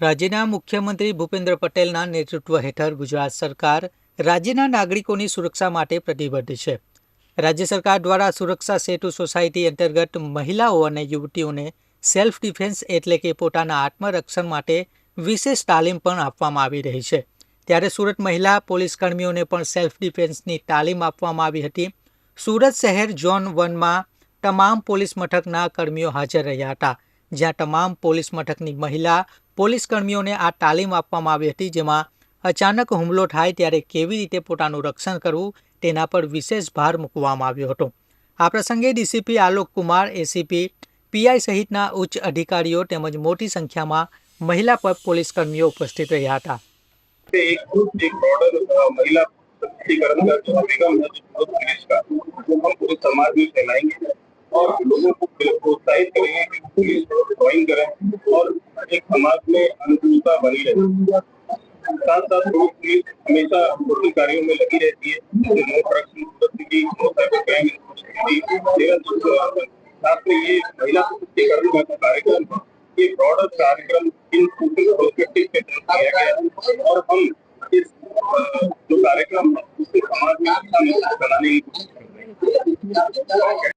રાજ્યના મુખ્યમંત્રી ભૂપેન્દ્ર પટેલના નેતૃત્વ હેઠળ ગુજરાત સરકાર રાજ્યના નાગરિકોની સુરક્ષા માટે પ્રતિબદ્ધ છે. રાજ્ય સરકાર દ્વારા સુરક્ષા સેતુ સોસાયટી અંતર્ગત મહિલાઓ અને યુવતીઓને સેલ્ફ ડિફેન્સ એટલે કે પોતાના આત્મરક્ષણ માટે વિશેષ તાલીમ પણ આપવામાં આવી રહી છે. ત્યારે સુરત મહિલા પોલીસ કર્મીઓને પણ સેલ્ફ ડિફેન્સની તાલીમ આપવામાં આવી હતી. સુરત શહેર ઝોન વનમાં તમામ પોલીસ મથકના કર્મીઓ હાજર રહ્યા હતા. જ્યાં તમામ પોલીસ મથકની મહિલા પોલીસ કર્મીઓને આ તાલીમ આપવામાં આવી હતી જેમાં અચાનક હુમલો થાય ત્યારે કેવી રીતે પોતાનું રક્ષણ કરવું તેના પર વિશેષ ભાર મૂકવામાં આવ્યો હતો આ પ્રસંગે DCP Alok Kumar ACP PI સહિતના ઉચ્ચ અધિકારીઓ તેમજ મોટી સંખ્યામાં મહિલા પ- પોલીસ કર્મીઓ ઉપસ્થિત રહ્યા હતા से एक एक ब्रॉडर महिला सशक्तिकरण का जो अभिगम है जो पुलिस का वो हम पूरे समाज में फैलाएंगे और लोगों को प्रोत्साहित करेंगे कि पुलिस ज्वाइन करें और एक समाज में अनुकूलता बनी रहे साथ साथ लोग पुलिस हमेशा छोटे कार्यों में लगी रहती है। नो साथ में ये महिला सशक्तिकरण का कार्यक्रम है, ये ब्रॉडर कार्यक्रम इन प्रोस्पेक्टिव के तहत किया गया है। और हम इस जो कार्यक्रम है उससे समाज में अच्छा कराने की कोशिश कर रहे हैं।